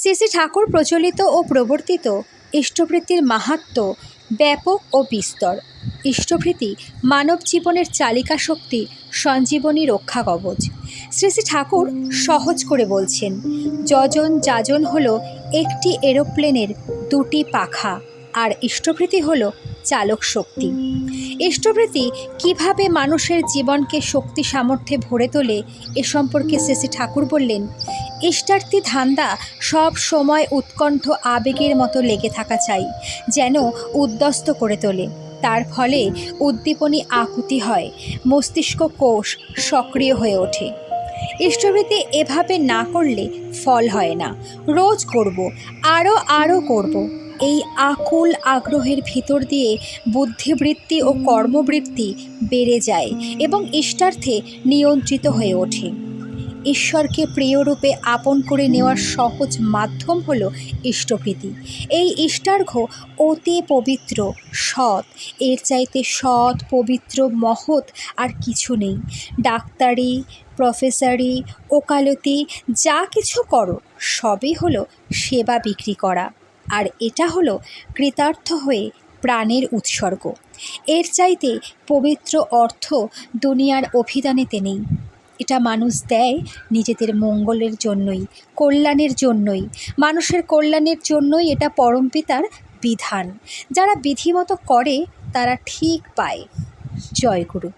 শ্রী ঠাকুর প্রচলিত ও প্রবর্তিত ইষ্টবৃত্তির মাহাত্ম ব্যাপক ও বিস্তর। ইষ্টভৃতি মানব জীবনের চালিকা শক্তি, সঞ্জীবনী রক্ষা কবচ। শ্রী শ্রী ঠাকুর সহজ করে বলছেন, যজন যাজন হলো একটি এরোপ্লেনের দুটি পাখা, আর ইষ্টভৃতি হলো চালক শক্তি। ইষ্টভৃতি কীভাবে মানুষের জীবনকে শক্তি সামর্থ্যে ভরে তোলে এ সম্পর্কে শ্রী ঠাকুর বললেন ইষ্টার্থী ধান্দা সব সময় উৎকণ্ঠ আবেগের মতো লেগে থাকা চাই, যেন উদ্যস্ত করে তোলে। তার ফলে উদ্দীপনী আকুতি হয়, মস্তিষ্ক কোষ সক্রিয় হয়ে ওঠে। ইষ্টবৃত্তি এভাবে না করলে ফল হয় না। রোজ করব আরও আরও করব। এই আকুল আগ্রহের ভিতর দিয়ে বুদ্ধিবৃত্তি ও কর্মবৃত্তি বেড়ে যায় এবং ইষ্টার্থে নিয়ন্ত্রিত হয়ে ওঠে। ঈশ্বরকে প্রিয়রূপে আপন করে নেওয়ার সহজ মাধ্যম হল ইষ্টপ্রীতি। এই ইষ্টার্ঘ অতি পবিত্র, সৎ। এর চাইতে সৎ, পবিত্র, মহৎ আর কিছু নেই। ডাক্তারি, প্রফেসরি, ওকালতি, যা কিছু করো, সবই হলো সেবা বিক্রি করা। আর এটা হলো কৃতার্থ হয়ে প্রাণের উৎসর্গ। এর চাইতে পবিত্র অর্থ দুনিয়ার অভিধানেতে নেই। এটা মানুষ দেয় নিজেদের মঙ্গলের জন্যই, কল্যাণের জন্যই। মানুষের কল্যাণের জন্যই এটা পরমপিতার বিধান। যারা বিধিমতো করে, তারা ঠিক পায়। জয় গুরু।